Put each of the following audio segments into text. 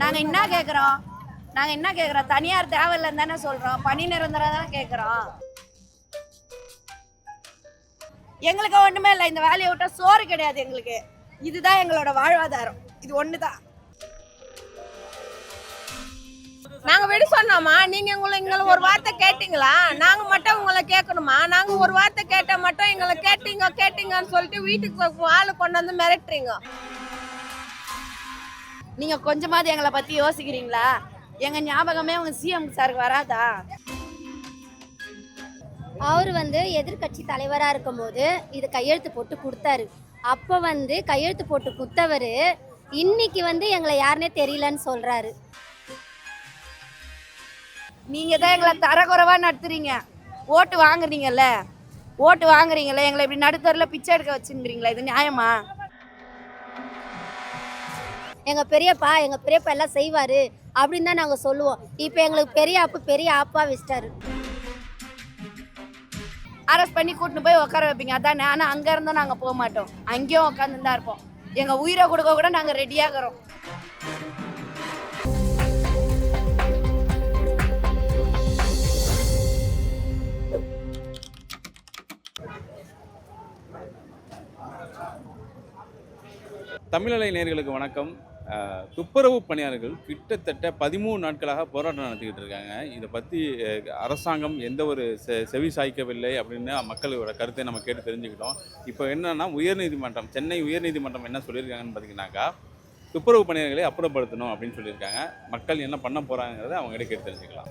நாங்கள் என்ன கேட்குறோம் நாங்கள் என்ன கேட்குறோம் தனியார் தேவையில்லைன்னு தானே சொல்கிறோம் பணி நிரந்தரம் தானே கேட்குறோம் எங்களுக்கு ஒன்றுமே இல்லை. இந்த வேலையை விட்டால் சோறு கிடையாது எங்களுக்கு. இதுதான் எங்களோட வாழ்வாதாரம். இது ஒன்று தான் நாங்க விட சொன்னோமா? நீங்க உங்களை எங்களை ஒரு வார்த்தை கேட்டீங்களா? நாங்க மட்டும் உங்களை கேட்கணுமா? நாங்க ஒரு வார்த்தை கேட்ட மட்டும் எங்களை கேட்டீங்க கேட்டீங்கன்னு சொல்லிட்டு வீட்டுக்கு ஆளு கொண்டு வந்து மிரட்டுறீங்க. நீங்க கொஞ்சமாவது எங்களை பத்தி யோசிக்கிறீங்களா? எங்க ஞாபகமே உங்க சிஎம் சாருக்கு வராதா? அவர் வந்து எதிர்க்கட்சி தலைவராக இருக்கும்போது இது கையெழுத்து போட்டு கொடுத்தாரு. அப்போ வந்து கையெழுத்து போட்டு கொடுத்தவர் இன்னைக்கு வந்து எங்களை யாருன்னே தெரியலன்னு சொல்றாரு. நீங்க தான் எங்களை தரக்குறைவா நடத்துறீங்க. ஓட்டு வாங்குறீங்கல்ல? ஓட்டு வாங்குறீங்கல்ல? எங்களை இப்படி நடுத்தரில் பிச்சை எடுக்க வச்சுங்கிறீங்களா? இது நியாயமா? எங்க பெரியப்பா எங்க பெரியப்பா எல்லாம் செய்வாரு அப்படின்னு தான் நாங்க சொல்லுவோம். இப்போ எங்களுக்கு பெரிய ஆப்பு பெரிய ஆப்பா வச்சிட்டாரு. அரெஸ்ட் பண்ணி கூட்டிட்டு போய் உட்கார வைப்பீங்க அதானே? ஆனால் அங்கே இருந்தும் நாங்கள் போக மாட்டோம். அங்கேயும் உட்காந்து தான் இருப்போம். எங்கள் உயிரை கொடுக்க கூட நாங்கள் ரெடியாகிறோம் தமிழலை நேயர்களுக்கு வணக்கம். துப்புரவு பணியாளர்கள் கிட்டத்தட்ட பதிமூணு நாட்களாக போராட்டம் நடத்திக்கிட்டு இருக்காங்க. இதை பற்றி அரசாங்கம் எந்த ஒரு செ செவி சாய்க்கவில்லை அப்படின்னு மக்களோட கருத்தை நம்ம கேட்டு தெரிஞ்சுக்கிட்டோம். இப்போ என்னன்னா உயர்நீதிமன்றம் சென்னை உயர்நீதிமன்றம் என்ன சொல்லியிருக்காங்கன்னு பார்த்தீங்கன்னாக்கா துப்புரவு பணியாளர்களை அப்புறப்படுத்தணும் அப்படின்னு சொல்லியிருக்காங்க. மக்கள் என்ன பண்ண போகிறாங்கிறத அவங்ககிட்ட கேட்டு தெரிஞ்சுக்கலாம்.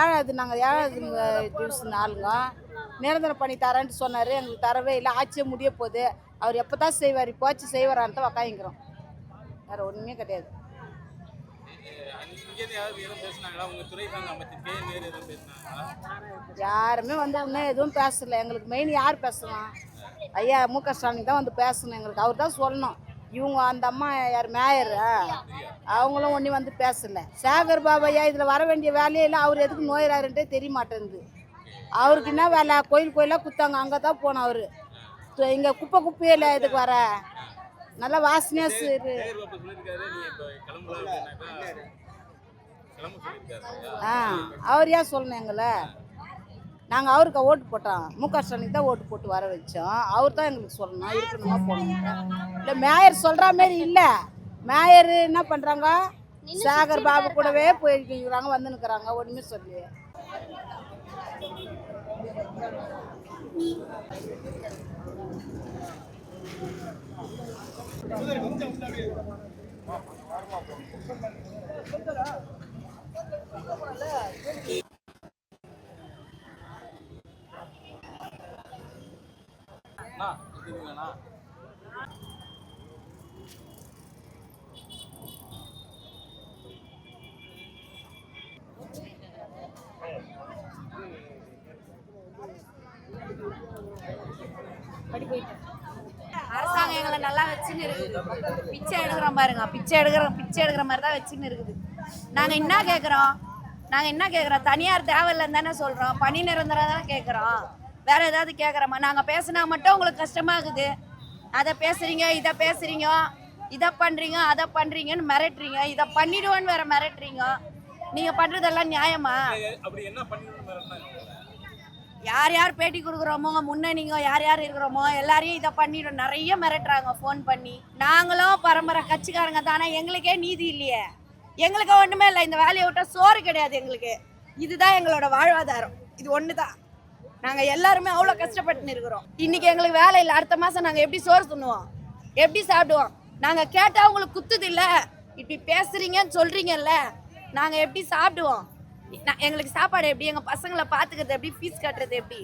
ஏழாவது நாங்கள் ஏழாவது டிவிஷன் ஆளுங்க நிரந்தர பண்ணி தரேன்ட்டு சொன்னார். எங்களுக்கு தரவே இல்லை. ஆட்சியே முடிய போகுது. அவர் எப்போ தான் செய்வார்? இப்போச்சு செய்வாரான்ட்டு உக்காயிங்கிறோம் வேறு ஒன்றுமே கிடையாது. யாருமே வந்து இன்னும் எதுவும் பேசல. எங்களுக்கு மெயின் யார் பேசலாம்? ஐயா மு க ஸ்டாலின் தான் வந்து பேசணும். எங்களுக்கு அவர் தான் சொல்லணும். இவங்க அந்த அம்மா யார் மேயர்? அவங்களும் ஒன்றும் வந்து பேசல. சேகர் பாபையா இதில் வர வேண்டிய வேலையே இல்லை அவர் எதுக்கு நோயிறாருன்ட்டே தெரிய மாட்டேங்குது. அவருக்கு என்ன வேலை? கோயில் கோயிலாக குத்தாங்க. அங்கே தான் போனோம் அவர் இங்கே குப்பை குப்பையே இல்லை இதுக்கு வர. நல்லா வாசனையாக சரி ஆ. அவர் ஏன் சொல்லணும் எங்களை? நாங்கள் அவருக்கு ஓட்டு போட்டோம். மு க ஸ்டாலினுக்கு தான் ஓட்டு போட்டு வர வச்சோம். அவர் தான் எங்களுக்கு சொல்லணும். இருக்கணுமா போகணும். இல்லை மேயர் சொல்கிற மாதிரி இல்லை. மேயர் என்ன பண்ணுறாங்க சாகர் பாபு கூடவே போயிருக்கிறாங்க வந்து நிற்கிறாங்க ஒன்றுமே சொல்லி. அரசாங்கம் எங்களை நல்லா வச்சுன்னு இருக்குது. பிச்சை எடுக்கிறோம் பாருங்க. பிச்சை எடுக்கிற பிச்சை எடுக்கிற மாதிரி தான் வச்சுன்னு இருக்குது. நாங்கள் என்ன கேட்குறோம் நாங்கள் என்ன கேட்குறோம் தனியார் தேவையில்லைன்னு தானே சொல்கிறோம் பணி நிரந்தரம் தான் கேட்குறோம் வேற ஏதாவது கேட்குறோமா நாங்கள் பேசினா மட்டும் உங்களுக்கு கஷ்டமாகுது. அதை பேசுறீங்க இதை பேசுறீங்க இதை பண்ணுறீங்க அதை பண்ணுறீங்கன்னு மிரட்டுறீங்க. இதை பண்ணிடுவோன்னு வேற மிரட்டுறீங்க. நீங்கள் பண்ணுறதெல்லாம் நியாயமா? அப்படி என்ன பண்ணி யார் யார் பேட்டி கொடுக்குறோமோ முன்னணிங்க யார் யார் இருக்கிறோமோ எல்லாரையும் இதை பண்ணிடும் நிறைய மிரட்டுறாங்க ஃபோன் பண்ணி. நாங்களும் பரம்பரை கட்சிக்காரங்க தானே. எங்களுக்கே நீதி இல்லையே. எங்களுக்கு ஒன்றுமே இல்லை. இந்த வேலையை விட்டா சோறு கிடையாது எங்களுக்கு. இதுதான் எங்களோட வாழ்வாதாரம். இது ஒன்று தான் நாங்கள் எல்லாருமே அவ்வளோ கஷ்டப்பட்டு இருக்கிறோம் இன்னைக்கு எங்களுக்கு வேலை இல்லை. அடுத்த மாதம் நாங்கள் எப்படி சோறு துண்ணுவோம் எப்படி சாப்பிடுவோம்? நாங்கள் கேட்டால் உங்களுக்கு குத்துது இல்ல இப்படி பேசுறீங்கன்னு சொல்றீங்கல்ல நாங்கள் எப்படி சாப்பிடுவோம்? நான் எங்களுக்கு சாப்பாடு எப்படி? எங்கள் பசங்களை பாத்துக்கிறது எப்படி? ஃபீஸ் கட்டுறது எப்படி?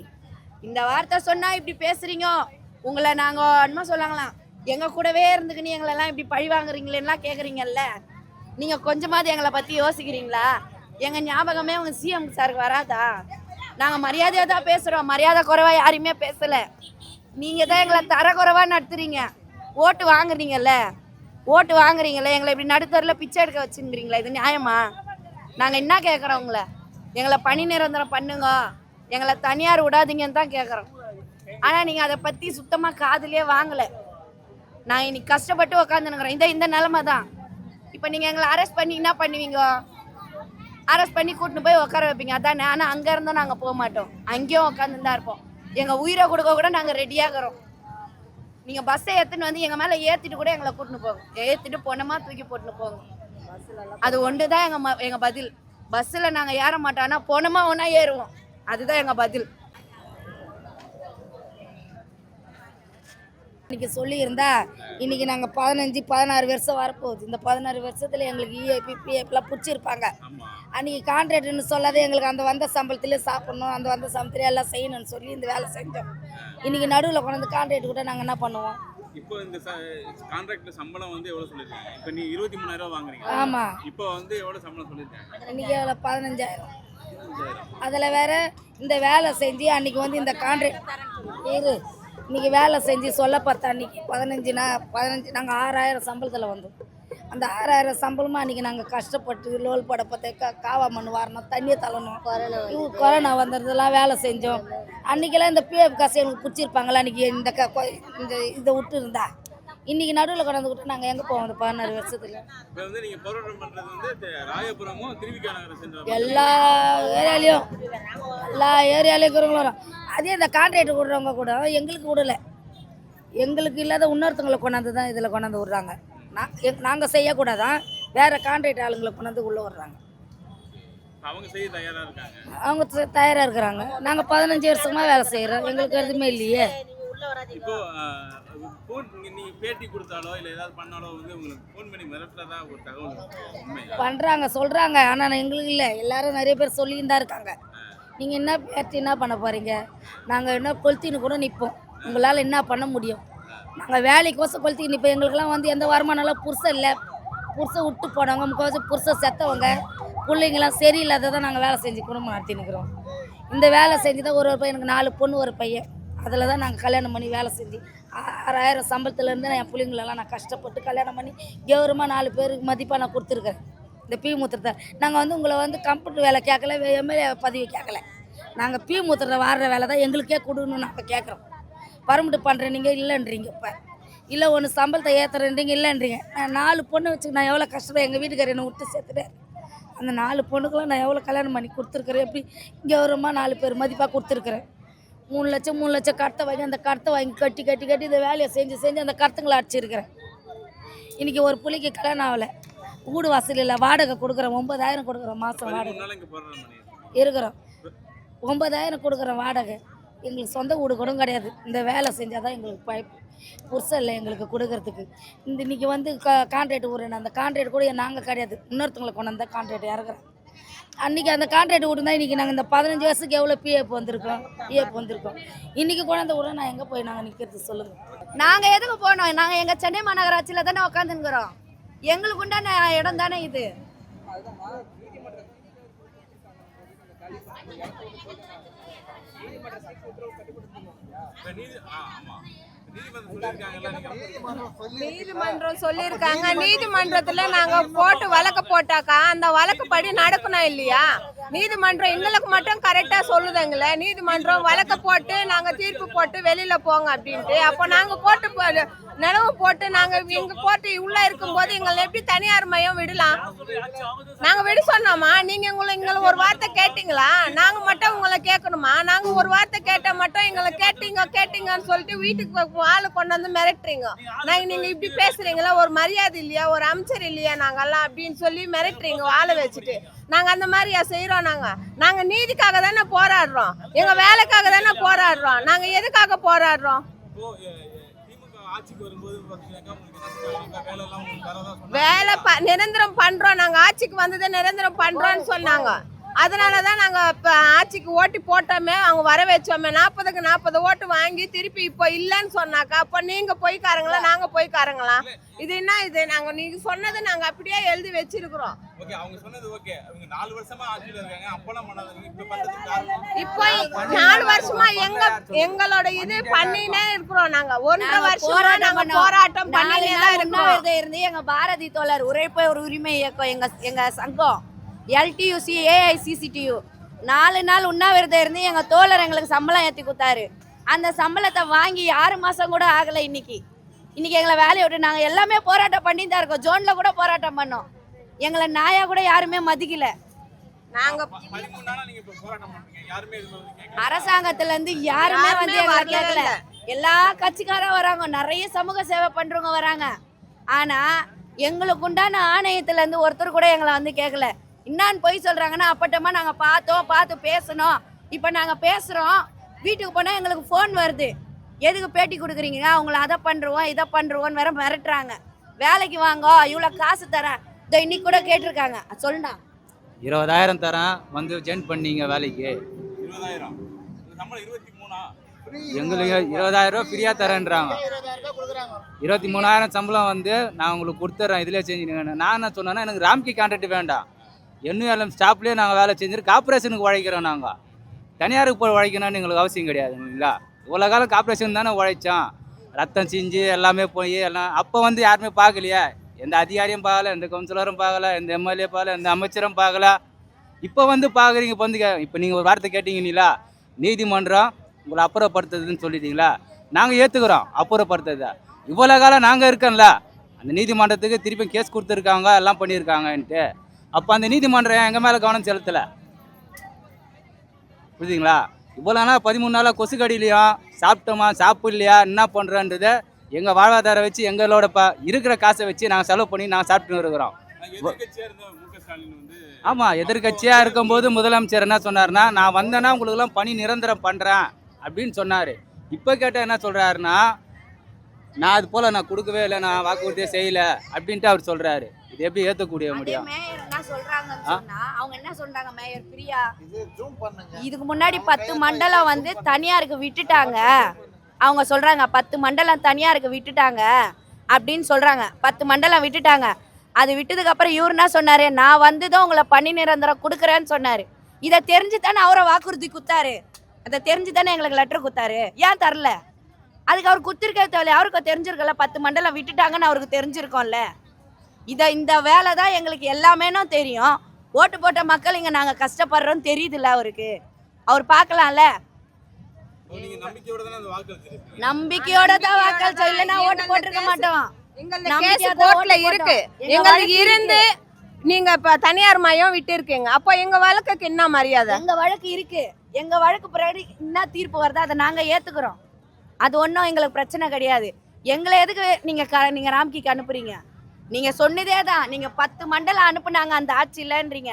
இந்த வார்த்தை சொன்னால் இப்படி பேசுறீங்க. உங்களை நாங்கள் என்னமோ சொல்லாங்களாம். எங்க கூடவே இருந்துக்கின்னு எங்களெல்லாம் இப்படி பழி வாங்குறீங்களேன்னா கேக்குறீங்கல்ல. நீங்க கொஞ்சமாவது எங்களை பத்தி யோசிக்கிறீங்களா? எங்க ஞாபகமே உங்க சிஎம் சாருக்கு வராதா? நாங்கள் மரியாதையாக தான் பேசுகிறோம் மரியாதை குறைவாக யாரையுமே பேசலை. நீங்கள் தான் எங்களை தர குறைவாக நடத்துறீங்க. ஓட்டு வாங்குறீங்கல்ல? ஓட்டு வாங்குறீங்களே எங்களை இப்படி நடுத்தரில் பிச்சை எடுக்க வச்சுங்கிறீங்களா இது நியாயமா? நாங்கள் என்ன கேட்குறோம் உங்களை? எங்களை பணி நிரந்தரம் பண்ணுங்க. எங்களை தனியார் விடாதீங்கன்னு தான் கேட்குறோம் ஆனால் நீங்கள் அதை பற்றி சுத்தமாக காதுலேயே வாங்கலை. நான் இன்னைக்கு கஷ்டப்பட்டு உக்காந்துனுக்குறேன் இந்த இந்த நிலமை தான் இப்போ நீங்கள் எங்களை அரெஸ்ட் பண்ணி என்ன பண்ணுவீங்க? அரெஸ்ட் பண்ணி கூட்டின்னு போய் உட்கார வைப்பீங்க. அதானே? ஆனால் அங்கே இருந்தும் நாங்கள் போக மாட்டோம். அங்கேயும் உட்காந்து தான் இருப்போம். எங்கள் உயிரை கொடுக்க கூட நாங்கள் ரெடியாகிறோம் நீங்கள் பஸ்ஸை ஏற்றுன்னு வந்து எங்கள் மேலே ஏற்றிட்டு கூட எங்களை கூட்டின்னு போங்க. ஏற்றிட்டு பொண்ணமாக தூக்கி போட்டுன்னு போங்க. அது ஒன்று தான் எங்கள் ம எங்கள் பதில். பஸ்ஸில் நாங்கள் ஏற மாட்டோம். ஆனால் ஒன்றா ஏறுவோம். அதுதான் எங்கள் பதில். இன்னைக்கு சொல்லியிருந்தா இன்னைக்கு நாங்கள் பதினஞ்சு பதினாறு வருஷம் வரப்போகுது. இந்த பதினாறு வருஷத்தில் எங்களுக்கு E இஏபி பிஎஃப்லாம் பிடிச்சிருப்பாங்க. ஆமா. அன்றைக்கி கான்ட்ராக்ட்னு சொல்லாத எங்களுக்கு அந்த வந்த சம்பளத்திலே சாப்பிடணும் அந்த வந்த சம்பளத்திலே எல்லாம் செய்யணும்னு சொல்லி இந்த வேலை செஞ்சோம். இன்னைக்கு நடுவில் கொண்டு வந்து கான்ட்ராக்ட் கூட நாங்கள் என்ன பண்ணுவோம்? இப்போ இந்த கான்ட்ராக்ட்ல சம்பளம் வந்து எவ்வளவு சொல்லிருக்காங்க இப்போ நீ இருபத்தி மூணாயிரம் வாங்குறீங்க. ஆமாம் இப்போ வந்து எவ்வளவு சம்பளம் சொல்லிருக்காங்க இன்னைக்கு எவ்வளோ பதினஞ்சாயிரம். அதில் வேற இந்த வேலை செஞ்சு அன்னைக்கு வந்து இந்த கான்ட்ராக்ட் இரு. இன்னைக்கு வேலை செஞ்சு சொல்ல பார்த்தா அன்னைக்கு பதினஞ்சுனா பதினஞ்சு நாங்கள் ஆறாயிரம் சம்பளத்தில் வந்தோம். அந்த ஆறாயிரம் சம்பளமாக அன்றைக்கி நாங்கள் கஷ்டப்பட்டு லோல் பட பார்த்து கா காவா மண் வாரணும் தண்ணியை தள்ளணும். இவ- கொரோனா வந்ததெல்லாம் வேலை செஞ்சோம். அன்றைக்கெல்லாம் இந்த பிஎஃப் காசு எனக்கு பிடிச்சிருப்பாங்களா? அன்றைக்கி இந்த கொ- இந்த இதை விட்டு இருந்தா இன்றைக்கி நடுவில் கொண்டாந்து விட்டு நாங்கள் எங்கே போவோம்? இந்த பதினாறு வருஷத்துல. இப்போ வந்து நீங்க போராட்டம் பண்றது வந்து தி- ராயபுரமும் திருவிக்கா நகரம் சென்ற எல்லா ஏரியாலையும் எல்லா ஏரியாலையும் இருக்கிறவங்களும் வரும். அதே இந்த கான்ட்ராக்ட் விடுறவங்க கூட எங்களுக்கு விடல. எங்களுக்கு இல்லாத இன்னொருத்தவங்களை கொண்டாந்து தான் இதில் கொண்டாந்து விட்றாங்க. நான் நாங்கள் செய்யக்கூடாதான் வேறு கான்ட்ராக்ட் ஆளுங்களை கொண்டாந்து உள்ளே விட்றாங்க. அவங்க செய்ய தயாரா இருக்காங்க. அவங்க த- தயாரா இருக்கிறாங்க. நாங்கள் பதினஞ்சு வருஷமாக வேலை செய்கிறோம் எங்களுக்கு எதுவுமே இல்லையே. இப்போ ஃபோன் நீங்க பேட்டி கொடுத்தாலோ இல்ல ஏதாவது பண்ணாலோ வந்து உங்களுக்கு ஃபோன் பண்ணி மிரட்டுறதா ஒரு தகவல் இருக்கு. பண்ணுறாங்க சொல்கிறாங்க ஆனால் எங்களுக்கு இல்லை. எல்லாரும் நிறைய பேர் சொல்லின்னு தான் இருக்காங்க. நீங்கள் என்ன பேட்டி என்ன பண்ண போகிறீங்க நாங்கள் என்ன கொளுத்தின்னு கூட நிற்போம் உங்களால் என்ன பண்ண முடியும்? நாங்கள் வேலைக்கோசம் கொளுத்தி நிற்போம் எங்களுக்கெல்லாம் வந்து எந்த வருமானம்லாம் புருஷன் இல்லை. புருஷன் விட்டு போனவங்க முக்கால்வாசி புருஷன் செத்தவங்க பிள்ளைங்களாம் சரியில்லாததான் நாங்கள் வேலை செஞ்சு குடும்பம் நடத்தினுக்கிறோம் இந்த வேலை செஞ்சு தான் ஒரு ஒரு பையன் எனக்கு நாலு பொண்ணு ஒரு பையன். அதில் தான் நாங்கள் கல்யாணம் பண்ணி வேலை செஞ்சு ஆறாயிரம் சம்பளத்துலேருந்து நான் என் பிள்ளைங்களெல்லாம் நான் கஷ்டப்பட்டு கல்யாணம் பண்ணி கௌரவமாக நாலு பேருக்கு மதிப்பாக நான் கொடுத்துருக்கேன். இந்த பி மூத்திரத்தை. நாங்கள் வந்து உங்களை வந்து கம்ப்யூட்டர் வேலை கேட்கல எம்எல்ஏ பதவி கேட்கல. நாங்கள் பி மூத்திரத்தை வாடுற வேலை தான் எங்களுக்கே கொடுன்னு நாங்கள் கேட்குறோம். பரமிட்டு பண்ணுறேன் நீங்கள் இல்லைன்றீங்க இப்போ. இல்லை ஒன்று சம்பளத்தை ஏற்றுறேன்றீங்க இல்லைன்றீங்க. நான் நாலு பொண்ணு வச்சு நான் எவ்வளோ கஷ்டப்படுற எங்கள் வீட்டுக்காரர் என்னை விட்டு சேர்த்துட்டேன் அந்த நாலு பொண்ணுக்கெல்லாம் நான் எவ்வளோ கல்யாணம் பண்ணி கொடுத்துருக்குறேன் எப்படி கௌரவமாக நாலு பேர் மதிப்பாக கொடுத்துருக்குறேன். மூணு லட்சம் மூணு லட்சம் கடத்தை வாங்கி அந்த கடத்தை வாங்கி கட்டி கட்டி கட்டி இந்த வேலையை செஞ்சு செஞ்சு அந்த கடத்துங்களை அடிச்சிருக்கிறேன். இன்றைக்கி ஒரு புள்ளிக்கு கல்யாணம் ஆகலை. வீடு வாசல் இல்லை. வாடகை கொடுக்குறேன் ஒன்பதாயிரம் கொடுக்குறோம் மாதம் வாடகை. இருக்கிறோம். ஒன்பதாயிரம் கொடுக்குறோம் வாடகை. எங்களுக்கு சொந்த வீடு கூட கிடையாது. இந்த வேலை செஞ்சால் தான் எங்களுக்கு பைப் புருஷன் இல்லை எங்களுக்கு கொடுக்கறதுக்கு. இந்த இன்னைக்கு வந்து க கான்ட்ராக்ட் விடுறேன் அந்த கான்ட்ராக்ட் கூட நாங்கள் கிடையாது. இன்னொருத்தவங்களை கொண்டு வந்தால் கான்ட்ராக்ட் இறக்குறேன் அன்றைக்கி அந்த கான்ட்ராக்ட் விட்டுருந்தா இன்றைக்கி நாங்கள் இந்த பதினஞ்சு வருஷத்துக்கு எவ்வளோ பிஎஃப் வந்திருக்கோம்? பிஎஃப் வந்திருக்கோம். இன்றைக்கி கொண்டாந்து விட நான் எங்கே போய் நாங்கள் நிற்கிறது சொல்லுங்கள் நாங்க எதுக்கு போனோம்? நாங்க எங்க சென்னை மாநகராட்சியில தானே உட்காந்துருக்கிறோம் எங்களுக்கு உண்டான இடம் தானே இது. இப்ப நீதி ஆ, ஆமா. நீதிமன்றம் சொல்லியிருக்காங்க. நீதிமன்றத்துல நாங்க போட்டு வழக்கு போட்டாக்கா அந்த வழக்குப்படி நடக்கணும் இல்லையா? நீதிமன்றம் எங்களுக்கு மட்டும் கரெக்டா சொல்லுதுங்களே. நீதிமன்றம் வழக்கு போட்டு நாங்க தீர்ப்பு போட்டு வெளியில போங்க அப்படின்ட்டு. அப்போ நாங்க போட்டு நிலவு போட்டு நாங்க இங்க போட்டு உள்ள இருக்கும்போது எங்களை எப்படி தனியார் மையம் விடலாம்? நாங்க விட சொன்னோமா? நீங்க உங்களை எங்களை ஒரு வார்த்தை கேட்டீங்களா? நாங்க மட்டும் உங்களை கேட்கணுமா? நாங்க ஒரு வார்த்தை கேட்ட மட்டும் எங்களை கேட்டீங்க கேட்டீங்கன்னு சொல்லிட்டு வீட்டுக்கு ஆளு கொண்டு வந்து மிரட்டுறீங்க. நாங்க நீங்க இப்படி பேசுறீங்களா? ஒரு மரியாதை இல்லையா? ஒரு அமைச்சர் இல்லையா நாங்கெல்லாம் அப்படின்னு சொல்லி மிரட்டுறீங்க ஆளை வச்சுட்டு. நாங்க அந்த மாதிரியா செய்யறோம் நாங்க? நாங்க நீதிக்காக தானே போராடுறோம். எங்க வேலைக்காக தானே போராடுறோம். நாங்க எதுக்காக போராடுறோம்? வேலை நிரந்தரம் பண்றோம். நாங்க ஆட்சிக்கு வந்ததை நிரந்தரம் பண்றோம்னு சொன்னாங்க. அதனால தான் நாங்கள் இப்போ ஆட்சிக்கு ஓட்டு போட்டோமே அவங்க வர வச்சோமே நாற்பதுக்கு நாற்பது ஓட்டு வாங்கி திருப்பி இப்போ இல்லைன்னு சொன்னாக்கா அப்போ நீங்கள் போய்க்காரங்களா நாங்கள் போய்க்காரங்களா? இது என்ன இது? நாங்கள் நீங்கள் சொன்னது நாங்கள் அப்படியே எழுதி வச்சிருக்கிறோம். ஓகே அவங்க சொன்னது ஓகே. அவங்க நாலு வருஷமா ஆட்சியில் இருக்காங்க அப்பெல்லாம் பண்ணாதீங்க இப்ப நாலு வருஷமா எங்க எங்களோட இது பண்ணினே இருக்கிறோம் நாங்க. ஒன்றரை வருஷமா போராட்டம் நாங்க. போராட்டம் பண்ணினே தான் இருக்கிறோம். இருந்து எங்க பாரதி தோழர் உழைப்போர் உரிமை இயக்கம் எங்க எங்க சங்கம். எல்டியூசி ஏஐசிசிடியு நாலு நாள் உண்ணாவிரதம் இருந்து எங்க தோழர் எங்களுக்கு சம்பளம் ஏத்தி கொடுத்தாரு. அந்த சம்பளத்தை வாங்கி ஆறு மாசம் கூட ஆகல இன்னைக்கு. இன்னைக்கு எங்களை வேலையை விட்டு நாங்க எல்லாமே போராட்டம் பண்ணி தான் இருக்கோம். ஜோன்ல கூட போராட்டம் பண்ணோம். எங்களை நாயா கூட யாருமே மதிக்கல. நாங்க பதிமூணு நாளா நீங்க இப்ப போராட்டம் பண்றீங்க. யாருமே வந்து எங்களை கேட்கல. எல்லா கட்சிக்காரும் வராங்க. நிறைய சமூக சேவை பண்றவங்க வராங்க. ஆனா எங்களுக்கு உண்டான ஆணையத்துல இருந்து ஒருத்தர் கூட எங்களை வந்து கேட்கல என்னான்னு போய் சொல்றாங்கன்னா அப்பட்டமா நாங்க பார்த்தோம் பார்த்து பேசணும் இப்ப நாங்க பேசுறோம். வீட்டுக்கு போனா எங்களுக்கு ஃபோன் வருது. எதுக்கு பேட்டி கொடுக்குறீங்க? அவங்கள அதை பண்றோம் இதை பண்றோம்னு வேற மிரட்டுறாங்க. வேலைக்கு வாங்க இவ்வளோ காசு தரேன். இதோ இன்னைக்கு கூட கேட்டிருக்காங்க. சொல்லுண்ணா. இருபதாயிரம் தரேன். வந்து ஜாயின் பண்ணீங்க வேலைக்கு. எங்களுக்கு இருபதாயிரம் ரூபா ஃப்ரீயாக தரேன்றாங்க. இருபத்தி மூணாயிரம் சம்பளம் வந்து நான் உங்களுக்கு கொடுத்துட்றேன் இதிலே செஞ்சுடுங்க நான் என்ன சொன்னேன்னா எனக்கு ராம்கி கான்ட்ராக்ட் வேண்டாம். என்யூஎல்எம் ஸ்டாப்லேயே நாங்கள் வேலை செஞ்சுட்டு கார்பரேஷனுக்கு உழைக்கிறோம் நாங்கள் தனியாருக்கு போய் உழைக்கணும்னு எங்களுக்கு அவசியம் கிடையாது இல்லைங்களா? இவ்வளோ காலம் கார்பரேஷன் தானே உழைச்சோம் ரத்தம் செஞ்சு எல்லாமே போய் எல்லாம் அப்போ வந்து யாருமே பார்க்கலையே. எந்த அதிகாரியும் பார்க்கல எந்த கவுன்சிலரும் பார்க்கல எந்த எம்எல்ஏ பார்க்கல எந்த அமைச்சரும் பார்க்கல. இப்போ வந்து பார்க்குறீங்க இப்போ வந்து இப்போ நீங்கள் ஒரு வார்த்தை கேட்டீங்களா நீதிமன்றம் உங்களை அப்புறப்படுத்துதுன்னு சொல்லிட்டீங்களா? நாங்கள் ஏற்றுக்குறோம் அப்புறப்படுத்துறதை இவ்வளோ காலம் நாங்கள் இருக்கோம்ல அந்த நீதிமன்றத்துக்கு திருப்பி கேஸ் கொடுத்துருக்காங்க எல்லாம் பண்ணியிருக்காங்கன்ட்டு அப்போ அந்த நீதிமன்றம் எங்கள் மேலே கவனம் செலுத்தலை. புரியுதுங்களா? இவ்வளோ நாள் பதிமூணு நாளாக கொசு கடியிலையும் சாப்பிட்டோமா? சாப்பிடலையா? என்ன பண்ணுறோன்றத எங்கள் வாழ்வாதாரம் வச்சு எங்களோட ப இருக்கிற காசை வச்சு நாங்கள் செலவு பண்ணி நாங்கள் சாப்பிட்டு இருக்கிறோம். ஆமாம் எதிர்கட்சியாக இருக்கும்போது முதலமைச்சர் என்ன சொன்னார்னா நான் வந்தேன்னா உங்களுக்கெல்லாம் பணி நிரந்தரம் பண்ணுறேன் அப்படின்னு சொன்னார். இப்போ கேட்டால் என்ன சொல்கிறாருன்னா நான் அது போல் நான் கொடுக்கவே இல்லை நான் வாக்குறுதியே செய்யலை அப்படின்ட்டு அவர் சொல்கிறாரு இது எப்படி ஏற்றக்கூடிய அதே முடியும் மேயர் என்ன சொல்றாங்கன்னு? சொன்னா அவங்க என்ன சொல்றாங்க மேயர் பிரியா? இதுக்கு முன்னாடி பத்து மண்டலம் வந்து தனியாருக்கு விட்டுட்டாங்க. அவங்க சொல்றாங்க பத்து மண்டலம் தனியாருக்கு விட்டுட்டாங்க அப்படின்னு சொல்றாங்க. பத்து மண்டலம் விட்டுட்டாங்க. அது விட்டதுக்கு அப்புறம் இவர் என்ன சொன்னாரு? நான் வந்துதான் உங்களை பணி நிரந்தரம் கொடுக்குறேன்னு சொன்னாரு. இதை தெரிஞ்சு தானே அவரை வாக்குறுதி குத்தாரு? அதை தெரிஞ்சு தானே எங்களுக்கு லெட்டர் குத்தாரு? ஏன் தரல? அதுக்கு அவர் குத்திருக்க தேவையில்ல. அவருக்கு தெரிஞ்சிருக்கல பத்து மண்டலம் விட்டுட்டாங்கன்னு அவருக்கு தெரிஞ்சிருக்கோம்ல. இதை இந்த வேலை தான் எங்களுக்கு எல்லாமேனும் தெரியும். ஓட்டு போட்ட மக்கள் இங்கே நாங்கள் கஷ்டப்படுறோம்னு தெரியுதுல்ல அவருக்கு. அவர் பார்க்கலாம்ல? நீங்க நம்பிக்கையோட தானே அந்த வாக்களிச்சிருக்கீங்க நம்பிக்கையோட தான் வாக்களிச்சோம் இல்லைன்னா ஓட்டு போட்டிருக்க மாட்டோம். கோர்ட்ல இருக்கு. எங்களுக்கு இருந்து நீங்க இப்ப தனியார் மயம் விட்டு இருக்கீங்க. அப்போ எங்க வழக்குக்கு என்ன மரியாதை? எங்க வழக்கு இருக்கு. எங்க வழக்கு பின்னாடி என்ன தீர்ப்பு வருதோ அதை நாங்க ஏத்துக்கிறோம். அது ஒன்றும் எங்களுக்கு பிரச்சனை கிடையாது. எங்களை எதுக்கு நீங்க க நீங்க ராம்கிக்கு அனுப்புறீங்க? நீங்க சொன்னதே தான் நீங்க பத்து மண்டலம் அனுப்புனாங்க அந்த ஆட்சியிலன்றீங்க.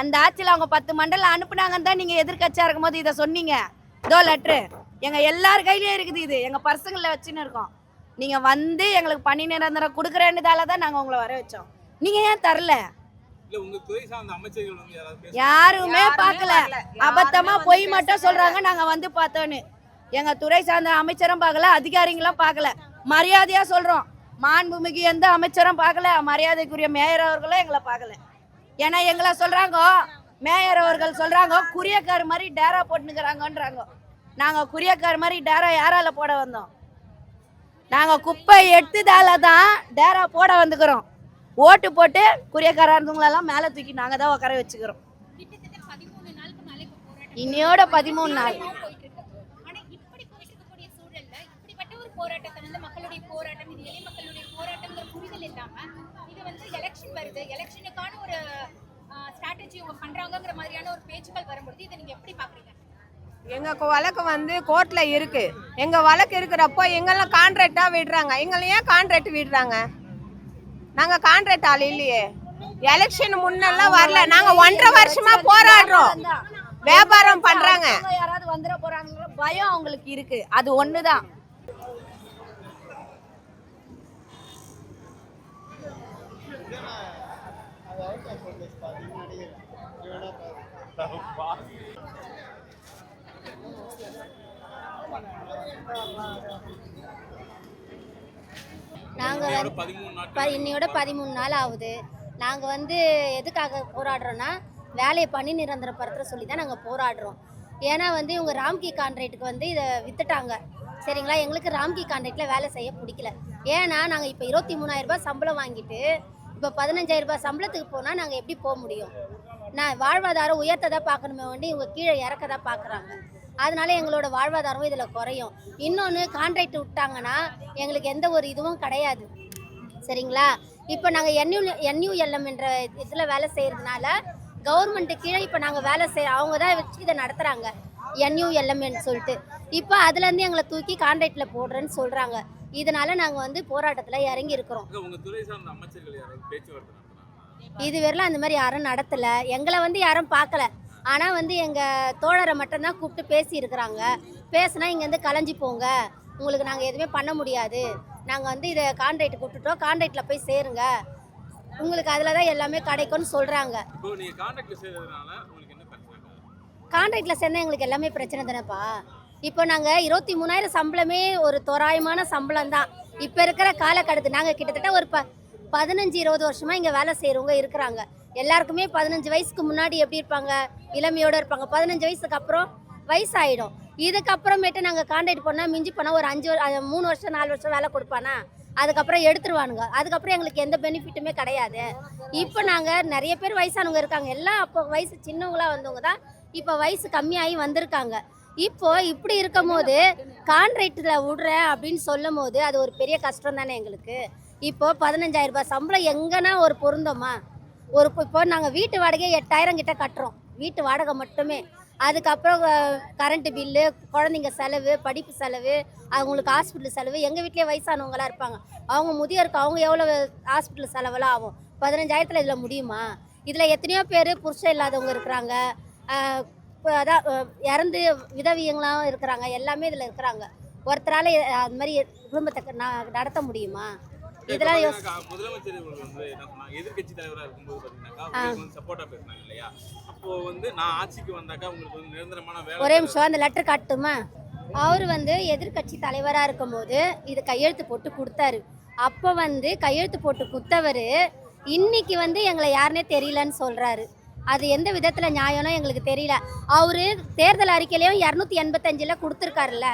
அந்த ஆட்சியில் அவங்க பத்து மண்டலம் அனுப்புனாங்கன்னு தான் நீங்க எதிர்க்கட்சியா இருக்கும்போது இதை சொன்னீங்க. இதோ லெட்ரு எங்க எல்லார் கையிலயும் இருக்குது இது. எங்க பர்சங்களில் வச்சுன்னு இருக்கோம். நீங்க வந்து எங்களுக்கு பணி நிரந்தரம் கொடுக்குறேன்னதால தான் நாங்க உங்களை வர வச்சோம். நீங்க ஏன் தரல? யாருமே பார்க்கல. அபத்தமா பொய் மட்டும் சொல்றாங்க நாங்க வந்து பார்த்தோன்னு. எங்க துறை சார்ந்த அமைச்சரும் பார்க்கல அதிகாரிங்களும் பார்க்கல. மரியாதையா சொல்றோம். மாண்புமிகு எந்த அமைச்சரும் பார்க்கல மரியாதைக்குரிய மேயர் அவர்களும் எங்களை பார்க்கல. ஏன்னா எங்களை சொல்றாங்க மேயர் அவர்கள் சொல்றாங்க குரியக்கார் மாதிரி டேரா போட்டுனுக்குறாங்கன்றாங்க. நாங்க குரியக்கார் மாதிரி டேரா யாரால போட வந்தோம்? நாங்க குப்பை எடுத்ததால தான் டேரா போட வந்துக்கிறோம். ஓட்டு போட்டு குரியக்காரா இருந்தவங்களெல்லாம் மேலே தூக்கி நாங்க தான் உட்கார வச்சுக்கிறோம். இன்னையோட பதிமூணு நாள். போராட்டத்தை வந்து மக்களுடைய போராட்டம் போராட்டங்கிற புரிதல் இல்லாம இது வந்து எலெக்ஷன் வருது. எலெக்ஷனுக்கான ஒரு ஸ்ட்ராட்டஜி இவங்க பண்றாங்கங்கிற மாதிரியான ஒரு பேச்சுக்கள் வரும்பொழுது இதை நீங்க எப்படி பாக்குறீங்க எங்க கொ- வழக்கு வந்து கோர்ட்ல இருக்கு. எங்க வழக்கு இருக்கிறப்போ எங்கெல்லாம் கான்ட்ராக்டா விடுறாங்க? எங்களை ஏன் கான்ட்ராக்ட் விடுறாங்க? நாங்க கான்ட்ராக்ட் ஆள் இல்லையே. எலெக்ஷன் முன்னெல்லாம் வரல. நாங்க ஒன்றரை வருஷமா போராடுறோம். வியாபாரம் பண்றாங்க. அடுத்தவங்க யாராவது வந்துட போறாங்கிற பயம் அவங்களுக்கு இருக்கு. அது ஒண்ணுதான். நாங்கள் வந்து இன்னையோட பதிமூணு நாள் ஆகுது. நாங்கள் வந்து எதுக்காக போராடுறோன்னா வேலையை பண்ணி நிரந்தரப்படுத்த சொல்லி தான் நாங்கள் போராடுறோம். ஏன்னா வந்து இவங்க ராம்கி கான்ட்ராக்ட்டுக்கு வந்து இதை வித்துட்டாங்க. சரிங்களா? எங்களுக்கு ராம்கி கான்ட்ராக்டில் வேலை செய்ய பிடிக்கல. ஏன்னா நாங்கள் இப்போ இருபத்தி மூணாயிரம் ரூபாய் சம்பளம் வாங்கிட்டு இப்போ பதினஞ்சாயிரம் ரூபாய் சம்பளத்துக்கு போனால் நாங்கள் எப்படி போக முடியும்? நான் வாழ்வாதாரம் உயர்த்ததை பார்க்கணுமே வேண்டி இவங்க கீழே இறக்கதா பார்க்குறாங்க. அதனால எங்களோட வாழ்வாதாரமும் இதில் குறையும். இன்னொன்று கான்ட்ராக்ட் விட்டாங்கன்னா எங்களுக்கு எந்த ஒரு இதுவும் கிடையாது. சரிங்களா? இப்போ நாங்கள் என்யூ என்யூஎல்எம் என்ற இதில் வேலை செய்கிறதுனால கவர்மெண்ட்டு கீழே இப்போ நாங்கள் வேலை செய் அவங்க தான் வச்சு இதை நடத்துகிறாங்க என்யூஎல்எம்னு சொல்லிட்டு. இப்போ அதுலேருந்து எங்களை தூக்கி கான்ட்ராக்டில் போடுறேன்னு சொல்கிறாங்க இதனால நாங்கள் வந்து போராட்டத்தில் இறங்கி இருக்கிறோம். இது அந்த மாதிரி யாரும் நடத்தலை. எங்களை வந்து யாரும் பார்க்கல. ஆனால் வந்து எங்கள் தோழரை மட்டும்தான் கூப்பிட்டு பேசி இருக்கிறாங்க பேசுனா இங்கேருந்து கலைஞ்சி போங்க. உங்களுக்கு நாங்கள் எதுவுமே பண்ண முடியாது. நாங்கள் வந்து இதை கான்ட்ராக்ட் கூப்பிட்டுட்டோம் கான்ட்ராக்டில் போய் சேருங்க. உங்களுக்கு அதில் தான் எல்லாமே கிடைக்கும்னு சொல்கிறாங்க கான்ட்ராக்ட்ல சேர்ந்தா எங்களுக்கு எல்லாமே பிரச்சனை தானேப்பா? இப்போ நாங்கள் இருபத்தி மூணாயிரம் சம்பளமே ஒரு தோராயமான சம்பளம் தான் இப்போ இருக்கிற காலகட்டத்து நாங்கள் கிட்டத்தட்ட ஒரு ப பதினஞ்சு இருபது வருஷமாக இங்கே வேலை செய்கிறவங்க இருக்கிறாங்க. எல்லாருக்குமே பதினஞ்சு வயசுக்கு முன்னாடி எப்படி இருப்பாங்க? இளமையோடு இருப்பாங்க. பதினஞ்சு வயசுக்கு அப்புறம் வயசாயிடும். இதுக்கப்புறமேட்டு நாங்கள் காண்டாக்ட் பண்ணால் மிஞ்சி போனால் ஒரு அஞ்சு மூணு வருஷம் நாலு வருஷம் வேலை கொடுப்பானா? அதுக்கப்புறம் எடுத்துருவானுங்க. அதுக்கப்புறம் எங்களுக்கு எந்த பெனிஃபிட்டுமே கிடையாது. இப்போ நாங்கள் நிறைய பேர் வயசானவங்க இருக்காங்க. எல்லாம் அப்போ வயசு சின்னவங்களாக வந்தவங்க தான் இப்போ வயசு கம்மியாகி வந்திருக்காங்க. இப்போ இப்படி இருக்கும் போது கான்ட்ராக்டில் விடுறேன் அப்படின்னு சொல்லும் போது அது ஒரு பெரிய கஷ்டம் தானே எங்களுக்கு. இப்போ பதினஞ்சாயிரம் ரூபாய் சம்பளம் எங்கன்னா ஒரு பொருந்தோமா? ஒரு இப்போ- நாங்கள் வீட்டு வாடகையை எட்டாயிரம் கிட்ட கட்டுறோம். வீட்டு வாடகை மட்டுமே. அதுக்கப்புறம் கரண்ட்டு பில்லு குழந்தைங்க செலவு படிப்பு செலவு அவங்களுக்கு ஹாஸ்பிட்டல் செலவு எங்கள் வீட்லேயே வயசானவங்களாம் இருப்பாங்க. அவங்க முதியோருக்கு அவங்க எவ்வளோ ஹாஸ்பிட்டல் செலவெல்லாம் ஆகும்? பதினஞ்சாயிரத்தில் இதில் முடியுமா? இதில் எத்தனையோ பேர் புருஷன் இல்லாதவங்க இருக்கிறாங்க. இப்போ அதான் இறந்து விதவியங்களாம் இருக்கிறாங்க. எல்லாமே இதில் இருக்கிறாங்க. ஒருத்தரால் அது மாதிரி குடும்பத்தை நடத்த முடியுமா? இதெல்லாம் முதலமைச்சர் இவர்கள் வந்து என்ன சொன்னாங்க? எதிர்க்கட்சி தலைவரா இருக்கும்போது பாத்தீங்கன்னாக்கா உங்களுக்கு வந்து சப்போர்ட்டா பேசுனாங்க இல்லையா? அப்போ வந்து நான் ஆட்சிக்கு வந்தாக்கா உங்களுக்கு வந்து நிரந்தரமான வேலை ஒரே நிமிஷம் அந்த லெட்டர் காட்டுமா? அவர் வந்து எதிர்க்கட்சி தலைவராக இருக்கும்போது இது கையெழுத்து போட்டு கொடுத்தாரு. அப்போ வந்து கையெழுத்து போட்டு கொடுத்தவர் இன்னைக்கு வந்து எங்களை யாருனே தெரியலன்னு சொல்கிறாரு அது எந்த விதத்தில் நியாயம்னு எங்களுக்கு தெரியல. அவர் தேர்தல் அறிக்கையிலையும் இரநூத்தி எண்பத்தஞ்சில் கொடுத்துருக்காருல்ல.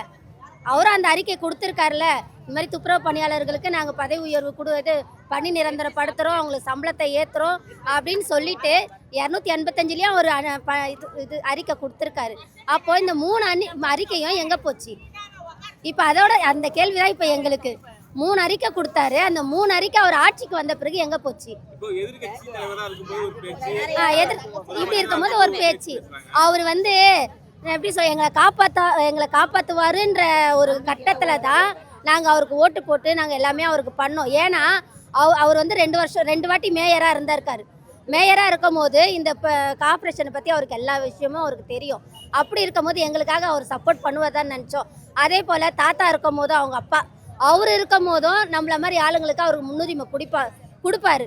அவரும் அந்த அறிக்கை கொடுத்துருக்காருல்ல இந்த மாதிரி துப்புரவு பணியாளர்களுக்கு நாங்கள் பதவி உயர்வு கொடு இது பணி நிரந்தரப்படுத்துகிறோம் அவங்களுக்கு சம்பளத்தை ஏற்றுறோம் அப்படின்னு சொல்லிட்டு இரநூத்தி எண்பத்தஞ்சிலையும் ஒரு இது- அறிக்கை கொடுத்துருக்காரு. அப்போ இந்த மூணு அணி அறிக்கையும் எங்கே போச்சு? இப்போ அதோட அந்த கேள்வி தான் இப்போ எங்களுக்கு. மூணு அறிக்கை கொடுத்தாரு. அந்த மூணு அறிக்கை அவர் ஆட்சிக்கு வந்த பிறகு எங்கே போச்சு? இப்படி இருக்கும்போது ஒரு பேச்சு. அவர் வந்து எப்படி சொல் எங்களை காப்பாற்ற எங்களை காப்பாற்றுவாருன்ற ஒரு கட்டத்தில் தான் நாங்கள் அவருக்கு ஓட்டு போட்டு நாங்கள் எல்லாமே அவருக்கு பண்ணோம். ஏன்னா அவ அவர் வந்து ரெண்டு வருஷம் ரெண்டு வாட்டி மேயராக இருந்திருக்காரு. மேயராக இருக்கும் போது இந்த இப்போ பற்றி அவருக்கு எல்லா விஷயமும் அவருக்கு தெரியும். அப்படி இருக்கும் போது எங்களுக்காக அவர் சப்போர்ட் பண்ணுவதான்னு நினச்சோம். அதே போல் தாத்தா இருக்கும் போதும் அவங்க அப்பா அவர் இருக்கும் போதும் நம்மள மாதிரி ஆளுங்களுக்கு அவருக்கு முன்னுரிமை குடிப்பா கொடுப்பாரு.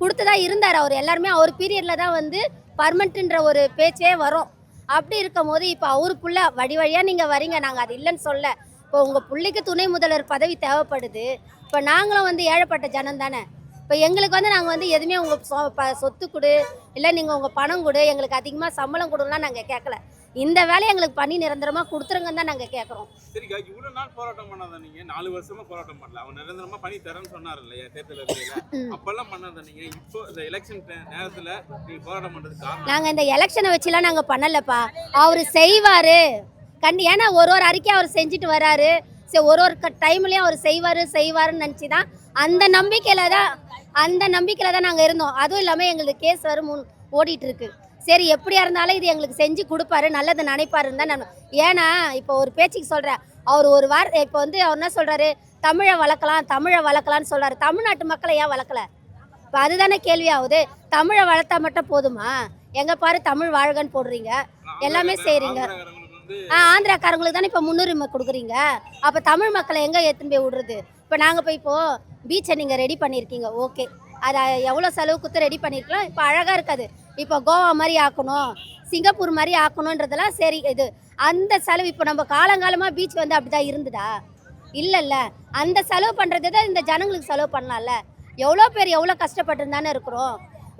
கொடுத்துதா இருந்தார் அவர். எல்லாருமே அவர் பீரியடில் தான் வந்து பர்மனண்ட்ன்ற ஒரு பேச்சே வரும். அப்படி இருக்கும் போது இப்போ அவருக்குள்ள வடி வழி வழியாக நீங்கள் வரீங்க. நாங்கள் அது இல்லைன்னு சொல்ல. இப்போ உங்கள் பிள்ளைக்கு துணை முதல்வர் பதவி தேவைப்படுது. இப்போ நாங்களும் வந்து ஏழைப்பட்ட ஜனம் தானே. இப்போ எங்களுக்கு வந்து நாங்கள் வந்து எதுவுமே உங்கள் சொ ப- சொத்து கொடு. இல்லை நீங்கள் உங்கள் பணம் கொடு. எங்களுக்கு அதிகமாக சம்பளம் கொடுங்கலாம் நாங்கள் கேட்கல இந்த வேலையை எங்களுக்கு பண்ணி நிரந்தரமாக கொடுத்துருங்கன்னு தான் நாங்கள் கேட்குறோம் சரிக்கா இவ்வளவு நாள் போராட்டம் பண்ணாத நீங்க நாலு வருஷமா போராட்டம் பண்ணல. அவன் நிரந்தரமா பண்ணி தரேன்னு சொன்னாரு இல்லையா தேர்தல் அப்பெல்லாம் பண்ணாத நீங்க. இப்போ இந்த எலெக்ஷன் நேரத்துல நீங்க போராட்டம் பண்றதுக்கு நாங்கள் இந்த எலெக்ஷனை வச்சுலாம் நாங்கள் பண்ணலப்பா. அவர் செய்வார். கண்டி ஏன்னா ஒரு ஒரு அறிக்கை அவர் செஞ்சுட்டு வராரு. சரி ஒரு ஒரு டைம்லேயும் அவர் செய்வார் செய்வாருன்னு நினச்சி தான் அந்த நம்பிக்கையில் தான் அந்த நம்பிக்கையில் தான் நாங்கள் இருந்தோம். அதுவும் இல்லாமல் எங்களுக்கு கேஸ் வரும் ஓடிட்டு இருக்கு. சரி எப்படியா இருந்தாலும் இது எங்களுக்கு செஞ்சு கொடுப்பாரு நல்லது நினைப்பாருன்னு தான் நான் ஏன்னா இப்போ ஒரு பேச்சுக்கு சொல்கிறேன் அவர் ஒரு வார இப்போ வந்து அவர் என்ன சொல்கிறாரு தமிழை வளர்க்கலாம் தமிழை வளர்க்கலாம்னு சொல்கிறாரு தமிழ்நாட்டு மக்களை ஏன் வளர்க்கல? இப்போ அதுதானே கேள்வி ஆகுது தமிழை வளர்த்தா மட்டும் போதுமா? எங்க பாரு தமிழ் வாழ்கன்னு போடுறீங்க. எல்லாமே வந்து ஆ ஆந்திராக்காரங்களுக்கு தானே இப்போ முன்னுரிமை கொடுக்குறீங்க. அப்போ தமிழ் மக்களை எங்கே எடுத்துன்னு போய் விடுறது? இப்போ நாங்கள் போய் இப்போ பீச்சை நீங்கள் ரெடி பண்ணியிருக்கீங்க ஓகே அதை எவ்வளோ செலவு கொடுத்து ரெடி பண்ணியிருக்கலாம் இப்போ அழகாக இருக்காது. இப்போ கோவா மாதிரி ஆக்கணும் சிங்கப்பூர் மாதிரி ஆக்கணுன்றதெல்லாம் சரி இது அந்த செலவு இப்போ நம்ம காலங்காலமாக பீச் வந்து அப்படிதான் இருந்ததா? இல்லைல்ல. அந்த செலவு பண்ணுறது தான் இந்த ஜனங்களுக்கு செலவு பண்ணலாம்ல. எவ்வளோ பேர் எவ்வளோ கஷ்டப்பட்டு தானே இருக்கிறோம்.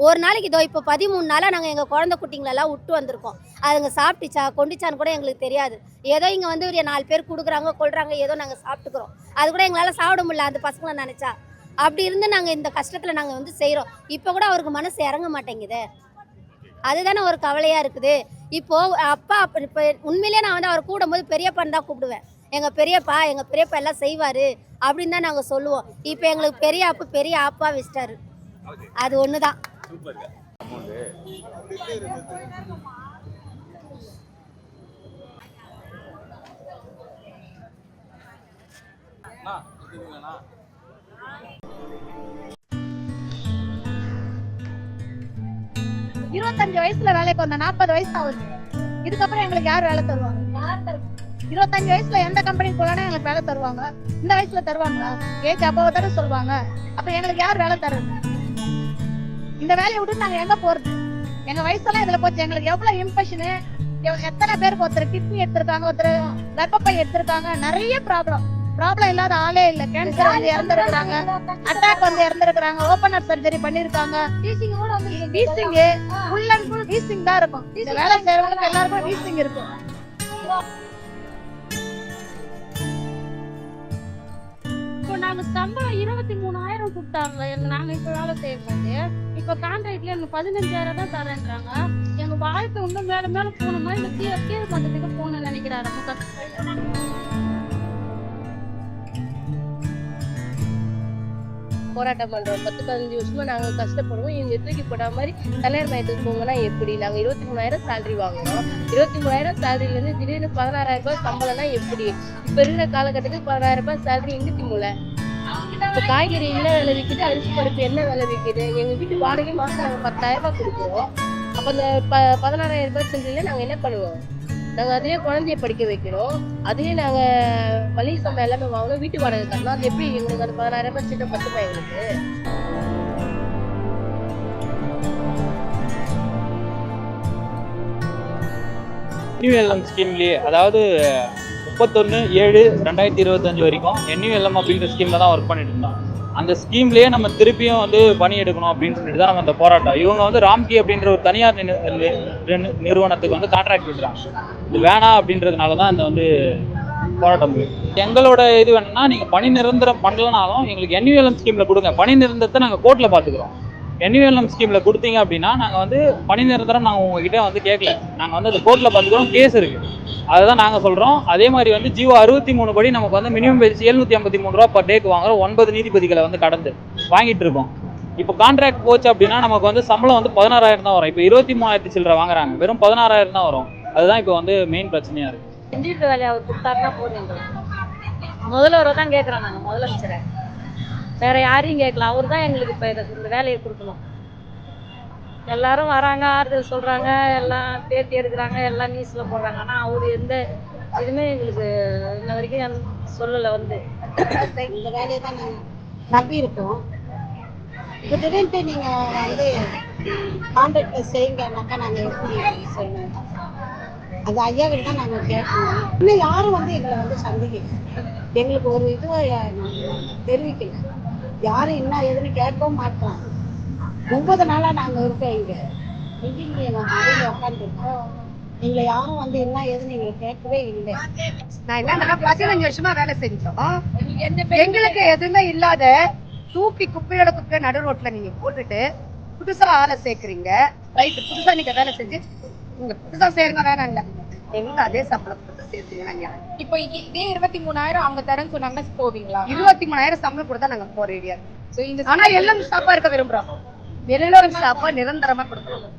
ஒரு நாளைக்கு இதோ இப்போ பதிமூணு நாளாக நாங்கள் எங்கள் குழந்த குட்டிங்களெல்லாம் விட்டு வந்திருக்கோம். அதுங்க சாப்பிட்டுச்சா கொண்டுச்சான்னு கூட எங்களுக்கு தெரியாது. ஏதோ இங்கே வந்து ஒரு நாலு பேர் கொடுக்குறாங்க கொள்றாங்க ஏதோ நாங்கள் சாப்பிட்டுக்கிறோம். அது கூட எங்களால் சாப்பிட முடியல அந்த பசங்களை நினச்சா. அப்படி இருந்து நாங்கள் இந்த கஷ்டத்தில் நாங்கள் வந்து செய்கிறோம் இப்போ கூட அவருக்கு மனசு இறங்க மாட்டேங்குது. அதுதானே ஒரு கவலையாக இருக்குது. இப்போ அப்பா இப்போ உண்மையிலேயே நான் வந்து அவர் கூடும்போது பெரியப்பான்னு தான் கூப்பிடுவேன். எங்கள் பெரியப்பா எங்கள் பெரியப்பா எல்லாம் செய்வார் அப்படின்னு தான் நாங்கள் சொல்லுவோம். இப்போ எங்களுக்கு பெரிய அப்பு பெரிய அப்பா வச்சிட்டாரு. அது ஒன்று தான் இருபத்தஞ்சு வயசுல வேலைக்கு வந்த நாற்பது வயசு ஆகுது. இதுக்கப்புறம் எங்களுக்கு யார் வேலை தருவாங்க? இருபத்தஞ்சு வயசுல எந்த கம்பெனிக்கு போனா எங்களுக்கு வேலை தருவாங்க. இந்த வயசுல தருவாங்களா? ஏஜ் அப்பாவை தானே சொல்லுவாங்க. அப்ப எங்களுக்கு யார் வேலை தருது இந்த வேலையை விட்டு நாங்க எங்க போறது? எங்க வயசெல்லாம் இதுல போச்சு. எங்களுக்கு எவ்வளவு இம்ப்ரெஷனு எத்தனை பேருக்கு ஒருத்தர் கிட்னி எடுத்திருக்காங்க ஒருத்தர் கர்ப்பப்பை எடுத்திருக்காங்க. நிறைய ப்ராப்ளம் ப்ராப்ளம் இல்லாத ஆளே இல்ல. கேன்சர் வந்து இறந்துருக்காங்க அட்டாக் வந்து இறந்துருக்காங்க ஓபனர் சர்ஜரி பண்ணிருக்காங்க. Wheezing full and full wheezing தான் இருக்கும். இந்த வேலை செய்யறவங்களுக்கு எல்லாருக்கும் வீசிங் இருக்கும் இப்போ நாங்க சம்பளம் இருபத்தி மூணாயிரம் கொடுத்தாங்க. எங்க நாங்க இப்ப வேலை செய்யும் போது இப்ப கான்ட்ராக்ட்ல எனக்கு பதினஞ்சாயிரம் தான் தரேன்றாங்க. எங்க வாழ்க்கை இன்னும் மேல மேல போகணுமா? இந்த கீழே கீழே மட்டத்துக்கு போகணும்னு நினைக்கிறாரு. போராட்டம் பண்றோம். பத்து பதினஞ்சு வருஷமா நாங்க கஷ்டப்படுவோம். இவங்க தூக்கி போட்ட மாதிரி கல்யாண மையத்துக்கு போங்கன்னா எப்படி? நாங்க இருபத்தி மூணாயிரம் சேலரி வாங்குறோம். இருபத்தி மூணாயிரம் சேலரில இருந்து திடீர்னு பதினாறாயிரம் ரூபாய் சம்பளம்னா எப்படி? இப்ப இருக்கிற காலகட்டத்துக்கு பதினாயிரம் ரூபாய் சேலரி எங்கிட்டு மூல இப்போ காய்கறி என்ன விலை விற்கிது அரிசி பருப்பு என்ன விலை விற்கிது எங்க வீட்டு வாடகை மாசம் நாங்க பத்தாயிரம் ரூபாய் கொடுக்குறோம். அப்ப அந்த ப பதினாறாயிரம் ரூபாய் சென்றில நாங்க என்ன பண்ணுவோம்? நாங்கள் அதிலே குழந்தைய படிக்க வைக்கிறோம். அதிலே நாங்கள் மளிகை சாமான் எல்லாமே வாங்கணும். வீட்டு வாடகை தரணும் அது எப்படி எங்களுக்கு அது பதினாயிரம் ரூபாய் சின்ன பத்துமா எங்களுக்கு? என்யூஎல்எம் ஸ்கீம்லேயே அதாவது முப்பத்தொன்று ஏழு ரெண்டாயிரத்தி இருபத்தஞ்சு வரைக்கும் என்யூஎல்எம் அப்படின்ற ஸ்கீமில் தான் ஒர்க் பண்ணிட்டு இருந்தோம். அந்த ஸ்கீம்லேயே நம்ம திருப்பியும் வந்து பணி எடுக்கணும் அப்படின்னு சொல்லிட்டு தான் நம்ம அந்த போராட்டம். இவங்க வந்து ராம்கி அப்படின்ற ஒரு தனியார் நிறுவனத்துக்கு வந்து கான்ட்ராக்ட் விடுறாங்க இது வேணாம் அப்படின்றதுனால தான் இந்த வந்து போராட்டம் போயிருக்கு எங்களோட இது வேணும்னா நீங்கள் பணி நிரந்தரம் பண்ணலனாலும் எங்களுக்கு என்யூஎல்எம் ஸ்கீமில் கொடுங்க. பணி நிரந்தரத்தை நாங்கள் கோர்ட்டில் பார்த்துக்குறோம் என்யூஎல்எம் ஸ்கீமில் கொடுத்தீங்க அப்படின்னா நாங்கள் வந்து பணி நிரந்தரம் நாங்கள் உங்ககிட்ட வந்து கேட்கல நாங்கள் வந்து அது கோர்ட்டில் பார்த்துக்கிறோம் கேஸ் இருக்குது அதுதான் நாங்கள் சொல்கிறோம் அதே மாதிரி வந்து ஜியோ அறுபத்தி மூணு படி நமக்கு வந்து மினிமம் பேஸ் எழுநூற்றி ஐம்பத்தி மூணு ரூபா பர் டேக்கு வாங்குறோம் ஒன்பது நீதிபதிகளை வந்து கடந்து வாங்கிட்டு இருக்கோம். இப்போ கான்ட்ராக்ட் போச்சு அப்படின்னா நமக்கு வந்து சம்பளம் வந்து பதினாறாயிரம் தான் வரும். இப்போ இருபத்தி மூணாயிரத்தி சில்லற வாங்குறாங்க. வெறும் பதினாறாயிரம் தான் வரும். அதுதான் இப்போ வந்து மெயின் பிரச்சனையாக இருக்குது செஞ்சுட்டு வேலையை அவர் கொடுத்தாருன்னா போதும் முதல்ல முதல்வரை தான் கேட்குறோம் நாங்கள் முதலமைச்சரை. வேற யாரையும் கேட்கலாம் அவர் தான் எங்களுக்கு இப்போ இந்த வேலையை கொடுக்கணும். எல்லாரும் வராங்க ஆறுதல் சொல்றாங்க எல்லாம் பேட்டி எடுக்கிறாங்க எல்லாம் நியூஸ்ல போடுறாங்க. ஆனா அவர் எந்த இதுவுமே எங்களுக்கு இன்ன வரைக்கும் சொல்லலை சொல்லல வந்து. இந்த வேலையை தான் நாங்கள் நம்பி இருக்கோம். இப்போ திடீர்னு நீங்கள் வந்து கான்ட்ராக்டில் செய்யுங்கனாக்கா நாங்கள் எப்படி செய்யணும் அது ஐயாவிட்ட தான் நாங்கள் கேட்கணும். இன்னும் யாரும் வந்து எங்களை வந்து சந்திக்கல. எங்களுக்கு ஒரு இதுவை தெரிவிக்கல. யாரும் என்ன ஏதுன்னு கேட்கவும் மாட்டோம் ஒன்பது நாளாக நாங்கள் இருக்கோம் இங்கே. இங்கே நாங்கள் உட்காந்துருக்கோம் எங்களை யாரும் வந்து என்ன ஏதுன்னு எங்களை கேட்கவே இல்லை. நான் என்னன்னா பதினஞ்சு வருஷமா வேலை செஞ்சோம் எங்களுக்கு எதுவுமே இல்லாத தூக்கி குப்பையோட குப்பையை நடு ரோட்ல நீங்க போட்டுட்டு புதுசா ஆளை சேர்க்குறீங்க. ரைட்டு புதுசா நீங்க வேலை செஞ்சு நீங்க புதுசா சேருங்க வேணாம் இல்ல எங்களுக்கு அதே சம்பளம். இப்போ இதே இருபத்தி மூணாயிரம் அவங்க தரேன்னு சொன்னாங்கன்னா போவீங்களா? இருபத்தி மூணாயிரம் சம்பளம் கொடுத்தா நாங்க ஆனா எல்லாம் ஸ்டாப்பா இருக்க விரும்புறோம். ஸ்டாப்பா நிரந்தரமா கொடுக்கணும்.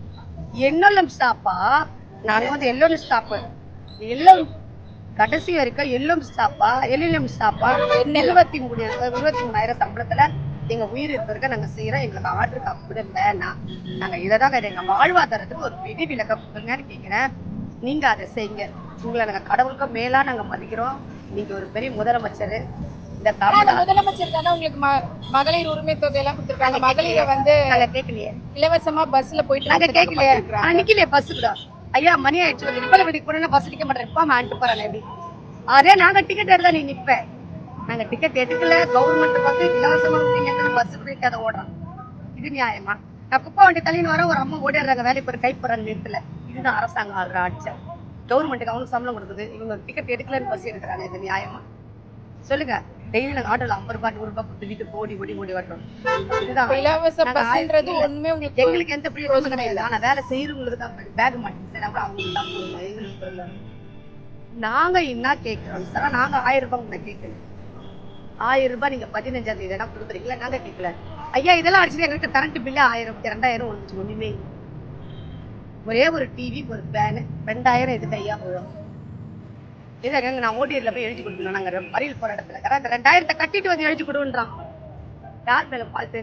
எண்ணெல்லாம் ஸ்டாப்பா நாங்க வந்து எல்லோரும் ஸ்டாப்பு எல்லாம் கடைசி வரைக்கும் எல்லும் ஸ்டாப்பா எல்லும் ஸ்டாப்பா இருபத்தி மூணு இருபத்தி மூணாயிரம் சம்பளத்துல எங்க உயிர் இருக்க நாங்க செய்யறோம் எங்களுக்கு ஆர்டருக்கு அப்படி வேணாம். நாங்க இதை தான் எங்க வாழ்வாதாரத்துக்கு ஒரு விதி விலக்கம் கொடுங்கன்னு கேட்கிறேன் நீங்க அதை செய்யுங்க. உங்களை நாங்க கடவுளுக்கு மேலா நாங்க மதிக்கிறோம். நீங்க ஒரு பெரிய முதலமைச்சர். இந்த முதலமைச்சர் தானே உங்களுக்கு மகளிர் உரிமை தொகை எல்லாம் கொடுத்துருக்காங்க மகளிரை வந்து கேட்கலையே இலவசமா பஸ்ல போயிட்டு நாங்க கேட்கலையே நிக்கலையே பஸ் கூட. ஐயா மணி ஆயிடுச்சு. ஒரு நிப்பல வீட்டுக்கு போனா பஸ் நிக்க மாட்டேன். இருப்பா மாட்டு போறேன் எப்படி அதே நாங்க டிக்கெட் எடுத்தா நீ நிப்ப. நாங்க டிக்கெட் எடுக்கல. கவர்மெண்ட் வந்து இலவசமா பஸ் போயிட்டு அதை ஓடுறோம் இது நியாயமா? நான் குப்பை வண்டி தள்ளின்னு வர ஒரு அம்மா ஓடிடுறாங்க. வேலைக்கு ஒரு கை போறாங்க நிறுத்தல. இதுதான் அரசாங்கம் ஆடுற ஆட்சி கவர்மெண்ட்டுக்கு அவங்களுக்கு சம்பளம் கொடுக்குது. இவங்க டிக்கெட் எடுக்கலன்னு பஸ் எடுக்கிறாங்க இது நியாயமா? சொல்லுங்க. டெய்லி நாங்க ஆட்டோல ஐம்பது ரூபாய் நூறு ரூபாய் கொடுத்து வீட்டுக்கு ஓடி ஓடி ஓடி வரணும். இதுதான் இலவச நாங்க பஸ்ன்றது ஆயிரத்தி ஒண்ணுமே உங்களுக்கு எங்களுக்கு எந்த பிரயோஜனமே இல்லை. ஆனா வேலை செய்யறவங்களுக்கு தான் பேக் மாட்டேங்குது அவங்களுக்கு தான் எங்களுக்கு. நாங்க என்ன கேட்கிறோம்? சார் நாங்க ஆயிரம் ரூபாய் உங்களை கேட்கணும் ஆயிரம் ரூபாய் நீங்க பதினஞ்சாம் தேதி கொடுக்குறீங்களா? நாங்க கேட்கல. ஐயா இதெல்லாம் அடிச்சுட்டு எங்களுக்கு கரண்ட் பில்லு ஆயிரம் ரெண்டாயிரம் வந்துச்சு. ஒண்ணுமே. ஒரே ஒரு டிவி ஒரு ஃபேனு ரெண்டாயிரம் இதுக்கு ஐயா விழும் இதை நான் ஓடியில் போய் எழுதி கொடுக்கணும். நாங்க மறியல் போற இடத்துல. அந்த ரெண்டாயிரத்தை கட்டிட்டு வந்து எழுதி கொடுன்றான். யார் மேல பார்த்து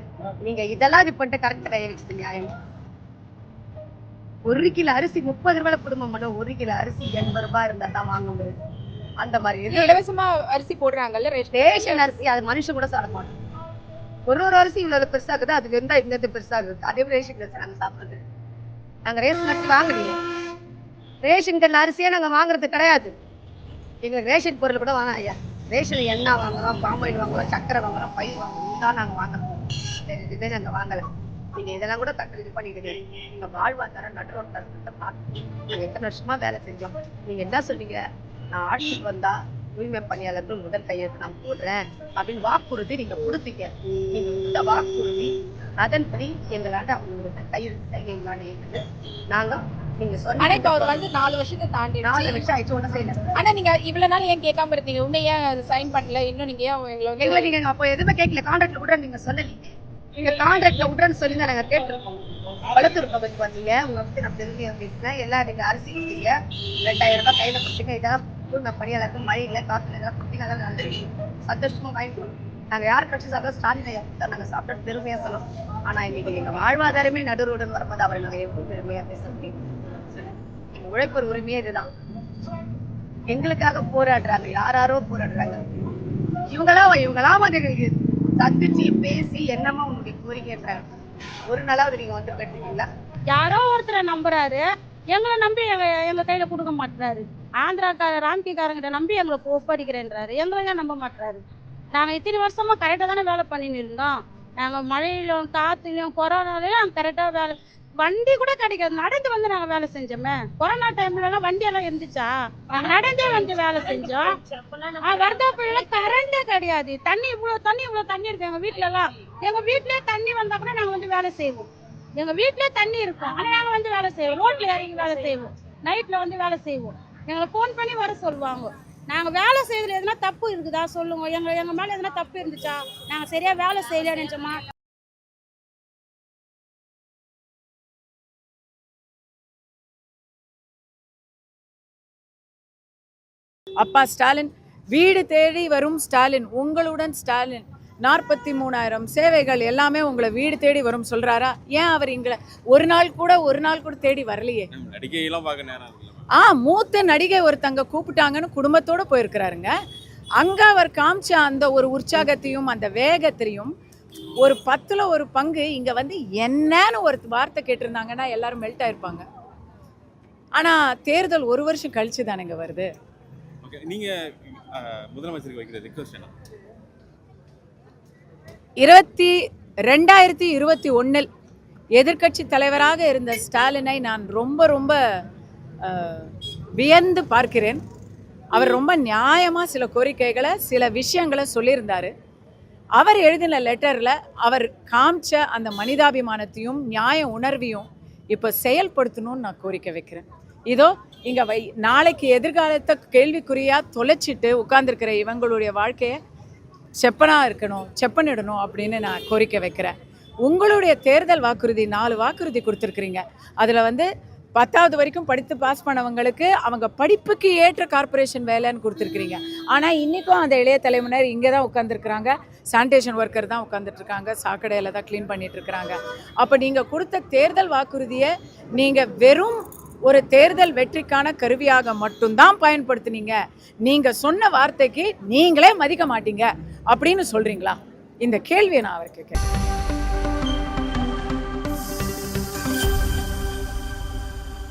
நீங்க இதெல்லாம் இது பண்ணிட்டு கரண்ட் கைய வச்சது நியாயம். ஒரு கிலோ அரிசி முப்பது ரூபாய் குடும்பம் மட்டும் ஒரு கிலோ அரிசி எண்பது ரூபாய் இருந்தா தான் வாங்க முடியும். அந்த மாதிரி இது. இலவசமா அரிசி போடுறாங்கல்ல ரேஷன் அரிசி அது மனுஷன் கூட சாப்பிட மாட்டோம் ஒரு ஒரு அரிசி இவ்வளவு பெருசா இருக்குது அதுல இருந்தா இந்த இது பெருசா இருக்குது. அதே ரேஷன் அரிசி நாங்க சாப்பிடுறது. நாங்க ரேஷன் அரிசி வாங்கலையே ரேஷன் கடையில் அரிசியே நாங்க வாங்குறது கிடையாது. எங்களுக்கு ரேஷன் பொருள் கூட வாங்க ஐயா. ரேஷன் எண்ணெய் வாங்குறோம் பாமாயில் வாங்குறோம் சக்கரை வாங்குறோம் பயிர் வாங்குறோம் தான் நாங்க வாங்குறோம். வேற எதுவுமே நாங்க வாங்கல. நீங்க இதெல்லாம் கூட தக்க இது பண்ணிக்கிட்டு எங்க வாழ்வாதாரம் நடுரோட பார்த்து நாங்க எத்தனை வருஷமா வேலை செஞ்சோம். நீங்க என்ன சொன்னீங்க? நான் ஆட்சிக்கு வந்தா தூய்மை பணியாளர்கள் முதல் கையெழுத்து நான் போடுறேன் அப்படின்னு வாக்குறுதி நீங்க கொடுத்தீங்க. நீங்க இந்த வாக்குறுதி அதன்படி எங்களாண்ட அவங்களுக்கு கையெழுத்து செய்யுங்களான்னு இருக்குது நாங்க நீங்க இப்ப அவர் வந்து நாலு வருஷத்தை தாண்டி நாலு வருஷம் ஆயிடுச்சு ஒன்றும் செய்யல. ஆனா நீங்க இவ்வளவு நாள் ஏன் கேட்காம இருந்தீங்க? இன்னும் ஏன் சைன் பண்ணல? இன்னும் நீங்க ஏன் எங்களை நீங்க அப்போ எதுவுமே கேட்கல. கான்ட்ராக்ட்ல கூட நீங்க சொல்லலீங்க. நீங்க கான்ட்ராக்ட்ல விட்றன்னு சொல்லி தான் நாங்க கேட்டிருக்கோம். வளர்த்துரு பகுதிக்கு வந்தீங்க. உங்க பத்தி நான் தெரிஞ்சு பேசினேன். எல்லாம் நீங்க அரிசி ரெண்டாயிரம் ரூபாய் கையில கொடுத்தீங்க. இதெல்லாம் தூய்மை பணியாளருக்கு மழையில காத்துல இதெல்லாம் கொடுத்தீங்க அதெல்லாம் நல்லது சந்தோஷமா வாங்கிக்கணும் நாங்கள் யார் கட்சி சாப்பிட்டா ஸ்டாலின் ஐயா தான் நாங்கள் சாப்பிட்டு பெருமையாக சொல்லணும் ஆனால் இன்னைக்கு எங்கள் வாழ்வாதாரமே நடுரோடன் வரும்போது அவரை நாங்கள் எப்படி பெருமையாக பேச முடியும்? எங்கள் உழைப்பர் உரிமையே இதுதான். எங்களுக்காக போராடுறாங்க. யாராரோ போராடுறாங்க. இவங்களா இவங்களாம் வந்து சந்திச்சு பேசி என்னமா உங்களுடைய கோரிக்கைன்றாங்க. ஒரு நாளாவது நீங்க வந்து கேட்டீங்களா யாரோ ஒருத்தரை நம்புறாரு. எங்களை நம்பி எங்க எங்க கையில கொடுக்க மாட்டாரு ஆந்திராக்கார ராம்கிக்காரங்கிட்ட நம்பி எங்களை ஒப்படைக்கிறேன்றாரு. எங்களை ஏன் நம்ப மாட்டாரு நாங்க இத்தனை வருஷமா கரெக்டா தானே வேலை பண்ணின்னு இருந்தோம். நாங்க மழையிலும் காத்துலயும் கொரோனாலையும் நாங்க கரெக்டா வேலை வண்டி கூட கிடைக்காது. நடந்து வந்து நாங்க வேலை செஞ்சோமே. கொரோனா டைம்ல எல்லாம் வண்டி எல்லாம் இருந்துச்சா நடந்தே வந்து வேலை செஞ்சோம். வரதாப்புல கரண்டே கிடையாது. தண்ணி இவ்வளவு தண்ணி இவ்வளவு தண்ணி இருக்கு எங்க வீட்ல எல்லாம் எங்க வீட்டுல தண்ணி வந்தா கூட நாங்க வந்து வேலை செய்வோம். எங்க வீட்லயே தண்ணி இருக்கும். ஆனா நாங்க வந்து வேலை செய்வோம். ரோட்ல இறங்கி வேலை செய்வோம். நைட்ல வந்து வேலை செய்வோம். எங்களை ஃபோன் பண்ணி வர சொல்லுவாங்க. நாங்க வேலை செய்யறதுல எதுனா தப்பு இருக்குதா சொல்லுங்க. எங்க எங்க மேல எதுனா தப்பு இருந்துச்சா? நாங்க சரியா வேலை செய்யல நினைச்சோமா? அப்பா ஸ்டாலின் வீடு தேடி வரும் ஸ்டாலின். உங்களுடன் ஸ்டாலின். நாற்பத்தி மூணாயிரம் சேவைகள் எல்லாமே உங்களை வீடு தேடி வரும் சொல்றாரா? ஏன் அவர் எங்களை ஒரு நாள் கூட ஒரு நாள் கூட தேடி வரலையே? நடிகையெல்லாம் பார்க்க நேரம் ஆ மூத்த நடிகை ஒருத்தங்க கூப்பிட்டாங்கன்னு குடும்பத்தோட போயிருக்கிறாருங்க. அங்க அவர் காமிச்ச அந்த ஒரு உற்சாகத்தையும் அந்த வேகத்தையும் ஒரு பத்துல ஒரு பங்கு இங்க வந்து என்னன்னு ஒரு வார்த்தை கேட்டிருந்தாங்கன்னா எல்லாரும் மெல்ட் ஆயிருப்பாங்க. ஆனா தேர்தல் ஒரு வருஷம் கழிச்சு தானேங்க வருது நீங்க முதலமைச்சருக்கு வைக்கிற ரிக்வஸ்ட் என்ன? இருபத்தி ரெண்டாயிரத்தி இருபத்தி ஒன்றில் எதிர்க்கட்சி தலைவராக இருந்த ஸ்டாலினை நான் ரொம்ப ரொம்ப வியந்து பார்க்கிறேன். அவர் ரொம்ப நியாயமாக சில கோரிக்கைகளை சில விஷயங்களை சொல்லியிருந்தார். அவர் எழுதின லெட்டரில் அவர் காமிச்ச அந்த மனிதாபிமானத்தையும் நியாய உணர்வையும் இப்போ செயல்படுத்தணும்னு நான் கோரிக்கை வைக்கிறேன். இதோ இங்கே வை நாளைக்கு எதிர்காலத்தை கேள்விக்குறியாக தொலைச்சிட்டு உட்கார்ந்துருக்கிற இவங்களுடைய வாழ்க்கையை செப்பனாக இருக்கணும் செப்பனிடணும் அப்படின்னு நான் கோரிக்கை வைக்கிறேன். உங்களுடைய தேர்தல் வாக்குறுதி நாலு வாக்குறுதி கொடுத்துருக்குறீங்க. அதில் வந்து பத்தாவது வரைக்கும் படித்து பாஸ் பண்ணவங்களுக்கு அவங்க படிப்புக்கு ஏற்ற கார்ப்பரேஷன் வேலைன்னு கொடுத்துருக்குறீங்க. ஆனால் இன்றைக்கும் அந்த இளைய தலைமுறையினர் இங்கே தான் உட்காந்துருக்குறாங்க சானிடேஷன் ஒர்க்கர் தான் உட்காந்துட்ருக்காங்க சாக்கடையில் தான் க்ளீன் பண்ணிகிட்ருக்குறாங்க அப்போ நீங்கள் கொடுத்த தேர்தல் வாக்குறுதியை நீங்கள் வெறும் ஒரு தேர்தல் வெற்றிக்கான கருவியாக மட்டும்தான் பயன்படுத்துனீங்க. நீங்கள் சொன்ன வார்த்தைக்கு நீங்களே மதிக்க மாட்டீங்க. அப்படின்னு சொல்கிறீங்களா இந்த கேள்வியை நான் அவருக்கு கேட்குறேன்